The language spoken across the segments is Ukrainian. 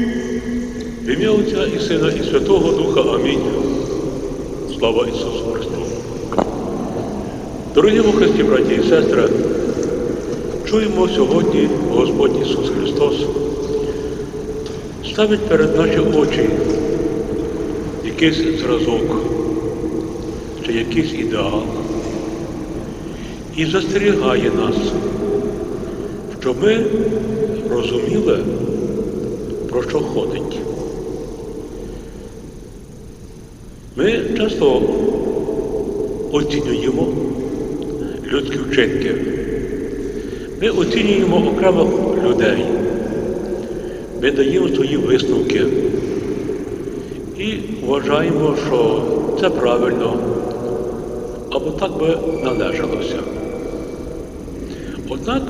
В ім'я Отця і Сина, і Святого Духа. Амінь. Слава Ісусу Христу. Дорогі у Христі, браті і сестри, чуємо сьогодні Господь Ісус Христос ставить перед наші очі якийсь зразок, чи якийсь ідеал і застерігає нас, щоб ми розуміли, про що ходить. Ми часто оцінюємо людські вчинки. Ми оцінюємо окремих людей. Ми даємо свої висновки і вважаємо, що це правильно або так би належалося. Однак,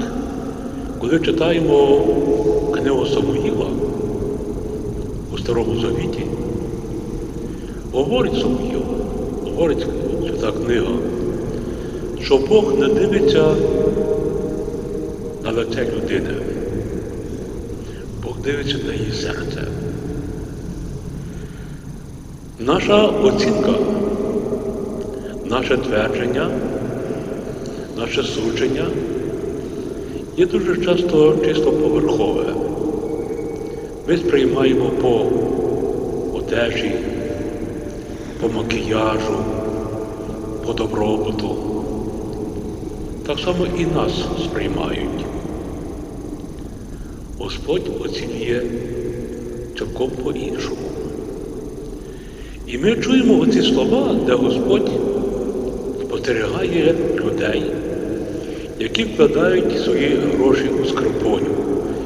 коли читаємо книгу Самуїла у Старому Завіті, говорить Самуїл, говорить свята книга, що Бог не дивиться на лице людини. Бог дивиться на її серце. Наша оцінка, наше твердження, наше судження є дуже часто чисто поверхове. Ми сприймаємо по одежі, по макіяжу, по добробуту. Так само і нас сприймають. Господь оцінює цілком по-іншому. І ми чуємо оці слова, де Господь спостерігає людей, які вкладають свої гроші у скарбоню,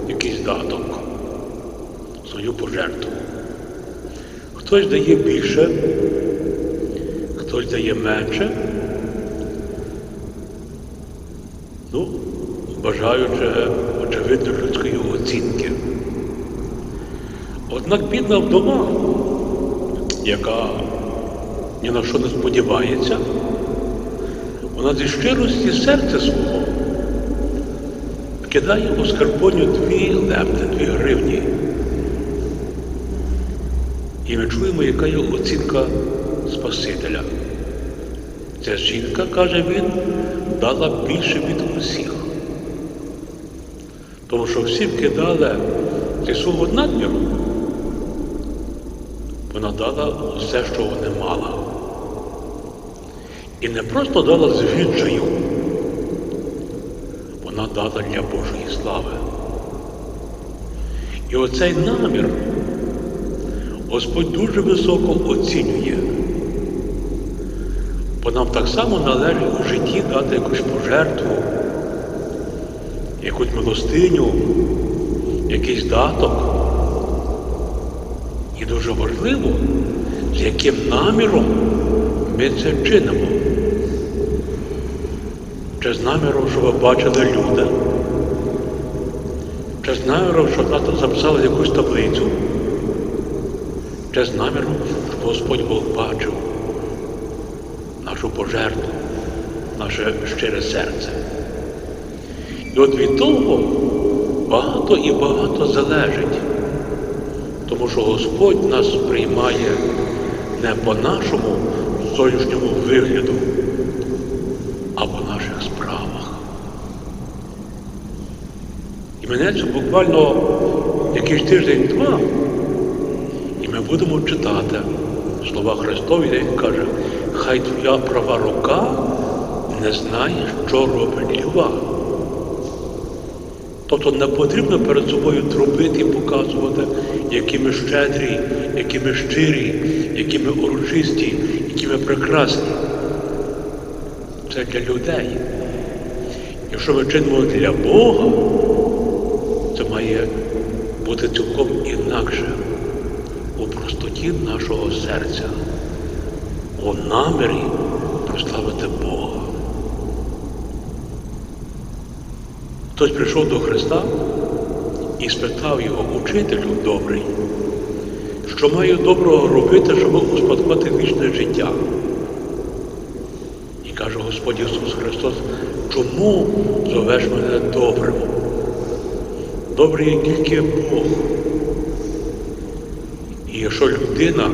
якийсь даток, свою пожертву. Хтось дає більше, хтось дає менше. Ну, бажаючи, очевидно, людської оцінки. Однак бідна вдова, яка ні на що не сподівається, вона зі щирості серця свого кидає у скарбоню дві лепти, дві гривні. І ми чуємо, яка є оцінка Спасителя. Ця жінка, каже він, дала більше від усіх. Тому що всі кидали зі свого надміру, вона дала все, що вона мала. І не просто дала з відчаю, вона дала для Божої слави. І оцей намір Господь дуже високо оцінює. Бо нам так само належить у житті дати якусь пожертву, якусь милостиню, якийсь даток. І дуже важливо, з яким наміром ми це чинимо. Чи з наміром, щоб бачили люди, чи з наміром, нас записали якусь таблицю, чи з наміром, щоб Господь Бог бачив нашу пожертву, наше щире серце. І от від того багато і багато залежить, тому що Господь нас приймає не по нашому зовнішньому вигляду, а по наших справах. І минеться буквально якийсь тиждень-два, будемо читати слова Христові, де Він каже, хай твоя права рука не знає, що робить ліва. Тобто не потрібно перед собою трубити і показувати, які ми щедрі, які ми щирі, які ми урочисті, які ми прекрасні. Це для людей. Якщо ми чинимо для Бога, це має бути цілком інакше у простоті нашого серця, у намірі прославити Бога. Хтось прийшов до Христа і спитав його, учителю добрий, що маю доброго робити, щоб успадкувати вічне життя. І каже Господь Ісус Христос, чому зовеш мене добрим? Добрий є тільки Бог. Якщо людина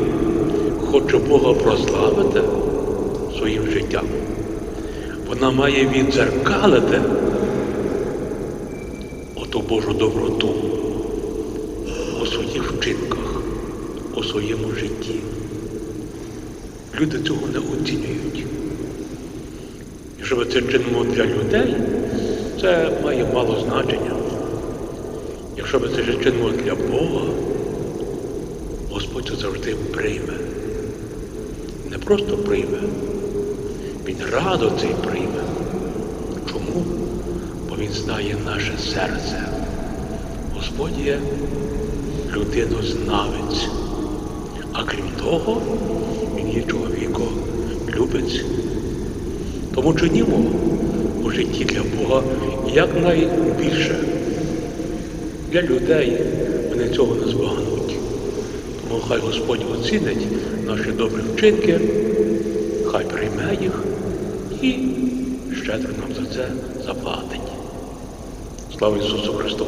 хоче Бога прославити своїм життям, вона має відзеркалити оту Божу доброту у своїх вчинках, у своєму житті. Люди цього не оцінюють. Якщо ми це чинимо для людей, це має мало значення. Якщо ми це чинимо для Бога, Господь завжди прийме. Не просто прийме, Він радо цей прийме. Чому? Бо Він знає наше серце. Господь є людинознавець. А крім того, він є чоловіколюбець. Тому чинімо у житті для Бога якнайбільше. Для людей вони цього не збагнуть. Тому хай Господь оцінить наші добрі вчинки, хай прийме їх і щедро нам за це заплатить. Слава Ісусу Христу!